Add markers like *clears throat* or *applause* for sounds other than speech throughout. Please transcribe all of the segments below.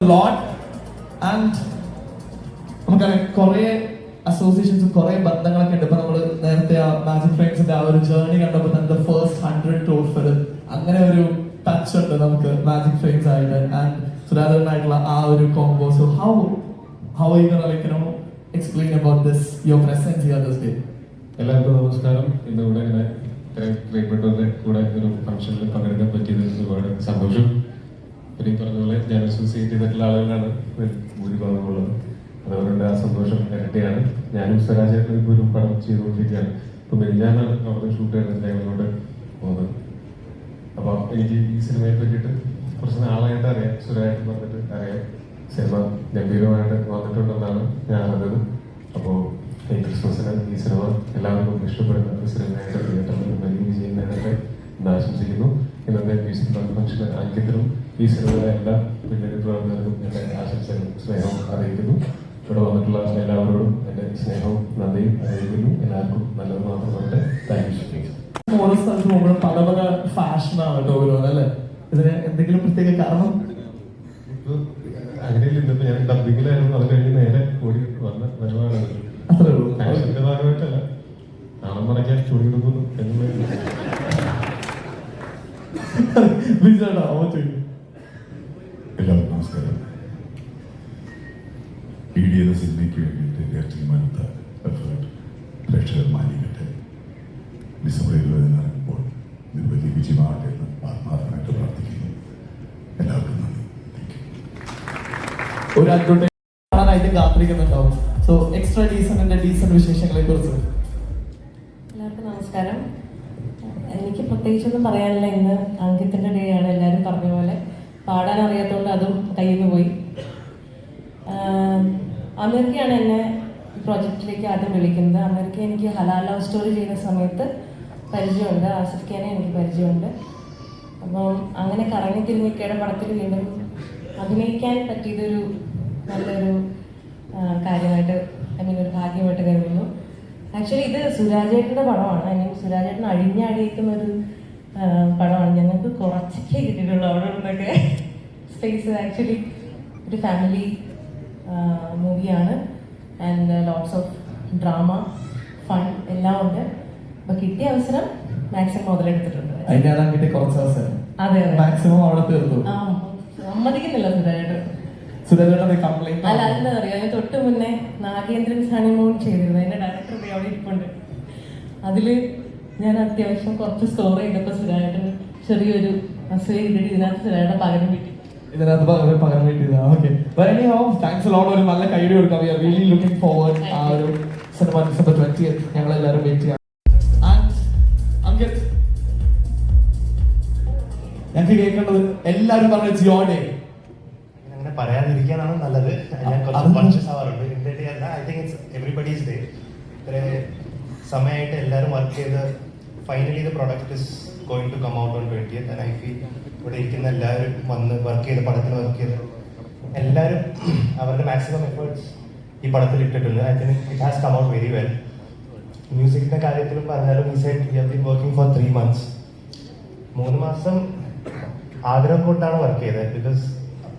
lot and നമുക്കറിയാം കുറേ associations കുറേ ബന്ധങ്ങളൊക്കെ ഉണ്ട്. ഇപ്പൊ നമ്മൾ നേരത്തെ ആ മാജിക് ഫ്രെയിംസിന്റെ ആ ഒരു ജേർണി കണ്ടപ്പോൾ തന്നെ ഫസ്റ്റ് ഹൺഡ്രഡ് ക്രോർ ഫിലിം അങ്ങനെ ഒരു ടച്ച് ഉണ്ട് നമുക്ക് മാജിക് ഫ്രെയിംസ് ആയിട്ട്. ആൻഡ് സുരാധരനായിട്ടുള്ള ആ ഒരു combo so how how you like know explain about this your presence here this day എല്ലാവർക്കും നമസ്കാരം. ഇന്ന് ഇവിടെ ഇങ്ങനെ കൂടെ ഒരു ഫംഗ്ഷനിൽ പങ്കെടുക്കാൻ പറ്റിയത് ഒരുപാട് സന്തോഷം പിന്നെ ഈ പറഞ്ഞ പോലെ ഞാൻ അസോസിയേറ്റ് ചെയ്തിട്ടുള്ള ആളുകളാണ് ഇതിൽ ഭൂരിഭാഗമുള്ളത്. അതുകൊണ്ട് ആ സന്തോഷം ഇരട്ടിയാണ്. ഞാനും സ്വരാജായിട്ട് ഇപ്പോൾ ഒരു പടം ചെയ്തുകൊണ്ടിരിക്കുകയാണ്. ഇപ്പൊ മെരിഞ്ഞാനാണ് അവിടെ ഷൂട്ട് ചെയ്യുന്നത് ഞങ്ങളോട് പോകുന്നത്. അപ്പൊ എനിക്ക് ഈ സിനിമയെ പറ്റിയിട്ട് കുറച്ച് നാളായിട്ട് അറിയാം. സുരായിട്ട് പറഞ്ഞിട്ട് അറിയാം. സിനിമ ഗംഭീരമായിട്ട് വന്നിട്ടുണ്ടെന്നാണ് ഞാൻ അറിഞ്ഞത്. അപ്പോൾ ഈ ക്രിസ്മസിന് ഈ സിനിമ എല്ലാവർക്കും ഇഷ്ടപ്പെടുന്ന ഒരു സിനിമയായിട്ട് തിയേറ്ററിൽ വലിയ വിജയം നേടട്ടെ എന്ന് ആശംസിക്കുന്നു. ഇന്നത്തെ മ്യൂസിക് ഫംഗ്ഷൻ അങ്കിത്തിനും ഈ സിനിമയുടെ എല്ലാ പിന്നീട് പ്രവർത്തകർക്കും എന്റെ ആശംസകളും സ്നേഹവും അറിയിക്കുന്നു. ഇവിടെ വന്നിട്ടുള്ള എല്ലാവരോടും എന്റെ സ്നേഹവും നന്ദിയും അറിയിക്കുന്നു. എല്ലാവർക്കും നല്ലത് മാത്രം പറഞ്ഞിട്ട് താങ്ക് യു ഓരോ സ്ഥലത്ത് പോകുമ്പോൾ പല പല ഫാഷനാണ് ഓരോന്ന് അല്ലേ? ഇതിന് എന്തെങ്കിലും പ്രത്യേക കാരണം? അങ്ങനെയില്ല ഞാൻ ഡബിങ്ങിലായിരുന്നു അത് കഴിഞ്ഞ് നേരെ ഓടി വന്ന വരുവാണ്. അത്രേ ഉള്ളൂ. ഭാഗമായിട്ടല്ല. നാളെ മറയ്ക്കാൻ ചുടി കൊടുക്കുന്നു എന്ന് വിജയടാ ചെയ്യും എല്ലാവർക്കും നമസ്കാരം. പി ഡി എന്ന സിനിമയ്ക്ക് വേണ്ടിയിട്ട് എന്റെ തീരുമാനത്ത എഫേർട്ട് പ്രേക്ഷകർ മാനിക്കട്ടെ. ഡിസംബർ ഇരുപതിന് ഇറങ്ങുമ്പോൾ ഇത് വലിയ വിജയമാകട്ടെ എന്ന് ആത്മാർത്ഥമായിട്ട് പ്രാർത്ഥിക്കുന്നു. എല്ലാവർക്കും നന്ദി. ഒരു അഡ്വർടൈസ് കാത്തിരിക്കുന്നുണ്ടാവും. സോ എക്സ്ട്രാ ഡീസന്റ് വിശേഷങ്ങളെ കുറിച്ച്. എല്ലാവർക്കും നമസ്കാരം. എനിക്ക് പ്രത്യേകിച്ചൊന്നും പറയാനില്ല. ഇന്ന് അങ്കിത്തിന്റെ ഡേ ആണ് എല്ലാവരും പറഞ്ഞ പോലെ പാടാൻ അറിയാത്തതുകൊണ്ട് അതും കയ്യിൽ നിന്ന് പോയി ആം, അമേരിക്കയാണ് എന്നെ പ്രോജക്റ്റിലേക്ക് ആദ്യം വിളിക്കുന്നത്. അമേരിക്ക എനിക്ക് ഹലാൽ ലവ് സ്റ്റോറി ചെയ്യുന്ന സമയത്ത് പരിചയമുണ്ട്. ആസിഫ് ഖാനെ എനിക്ക് പരിചയമുണ്ട്. അപ്പം അങ്ങനെ കറങ്ങി തിരിഞ്ഞിക്കയുടെ പടത്തിൽ വീണ്ടും അഭിനയിക്കാൻ പറ്റിയതൊരു നല്ലൊരു കാര്യമായിട്ട് ഐ മീൻ ഒരു ഭാഗ്യമായിട്ട് കരുതുന്നു. ആക്ച്വലി ഇത് സുരാജേട്ടന്റെ പടമാണ്. ഐ മീൻ സുരാജേട്ടൻ അഴിഞ്ഞാടിയേക്കുന്ന ഒരു പടമാണ്. ഞങ്ങൾക്ക് കുറച്ചൊക്കെ കിട്ടിയിട്ടുള്ളൂ അവിടെ നിന്നൊക്കെ. സ്പേസ് ആക്ച്വലി ഒരു ഫാമിലി മൂവിയാണ് and lots of drama fun എല്ലാം ഉണ്ട്. അപ്പൊ കിട്ടിയ അവസരം മാക്സിമം മുതലെടുത്തിട്ടുണ്ട്. അതെ അതെ. മാക്സിമം അവിടെ തീർത്തു. ആ സമ്മതിക്കുന്നില്ല കംപ്ലൈന്റ് അല്ല അതെന്താ പറയാ തൊട്ട് മുന്നേ നാഗേന്ദ്രൻ ഹണിമൂൺ ചെയ്തിരുന്നു. അതിന്റെ ഡയറക്ടർ അവിടെ ഇരിപ്പുണ്ട്. അതിൽ ഞാൻ അത്യാവശ്യം കുറച്ച് സ്കോർ ചെയ്തപ്പോൾ സുരായിട്ട് ചെറിയൊരു അസൂയ കിട്ടിയിട്ട് ഇതിനകത്ത് സുരായിട്ട് പകരം കിട്ടി ഇതിനകത്ത് പകരം പകരം വേണ്ടിയതാ okay anyhow thanks load ഒരു നല്ല കൈഡി കൊടുക്കാം. We are really looking forward ആ ഒരു സിനിമ ഡിസംബർ ട്വന്റി ഞങ്ങൾ എല്ലാവരും വെയിറ്റ് ചെയ്യാം ഞങ്ങൾക്ക് കേൾക്കേണ്ടത് എല്ലാവരും പറഞ്ഞ ജിയോ ഡേ അങ്ങനെ പറയാതിരിക്കാനാണ് നല്ലത്. ഞാൻ കുറച്ച് അത് കോൺഷ്യസ് ആവാറുണ്ട്. എന്റെ ഡേ അല്ല. I think it's everybody's day ഇത്ര സമയമായിട്ട് എല്ലാവരും വർക്ക് ചെയ്ത് finally the product is going to come out on twenty and I feel ഇവിടെ ഇരിക്കുന്ന എല്ലാവരും വന്ന് വർക്ക് ചെയ്ത് പടത്തിൽ വർക്ക് ചെയ്ത് എല്ലാവരും *clears throat* അവരുടെ മാക്സിമം എഫേർട്സ് ഈ പടത്തിൽ ഇട്ടിട്ടുണ്ട്. I think it has come out very well മ്യൂസിക്കിന്റെ കാര്യത്തിലും പറഞ്ഞാലും ഈ side we have been working for three months മൂന്ന് മാസം ആഗ്രഹം കൊണ്ടാണ് വർക്ക് ചെയ്തത്. ബിക്കോസ്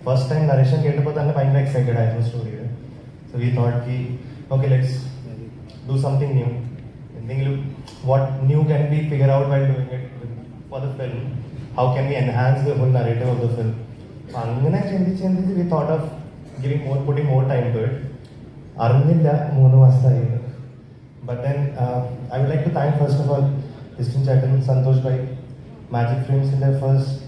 ഫസ്റ്റ് ടൈം നരേഷൻ കേട്ടപ്പോൾ തന്നെ ഭയങ്കര എക്സൈറ്റഡ് ആയിരുന്നു സ്റ്റോറിയിൽ so we thought Ki okay let's do something new എന്തെങ്കിലും what new can be figure out why doing it for the film how can be enhance the full narrative of the film അങ്ങനെ ചിന്തിച്ച് ചിന്തിച്ച് we thought of giving more putting more time to it അറിഞ്ഞില്ല മൂന്ന് മാസമായി uh, like to thank first of all Distin Chatan, Santosh Bhai, Magic Films in their first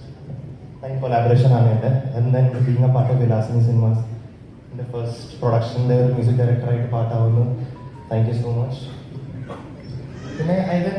time collaboration on it, and then being a part of Vilasini Cinemas in the first production, their music director ആയിട്ട് പാട്ടാവുന്നു thank you so much പിന്നെ അതിൻ്റെ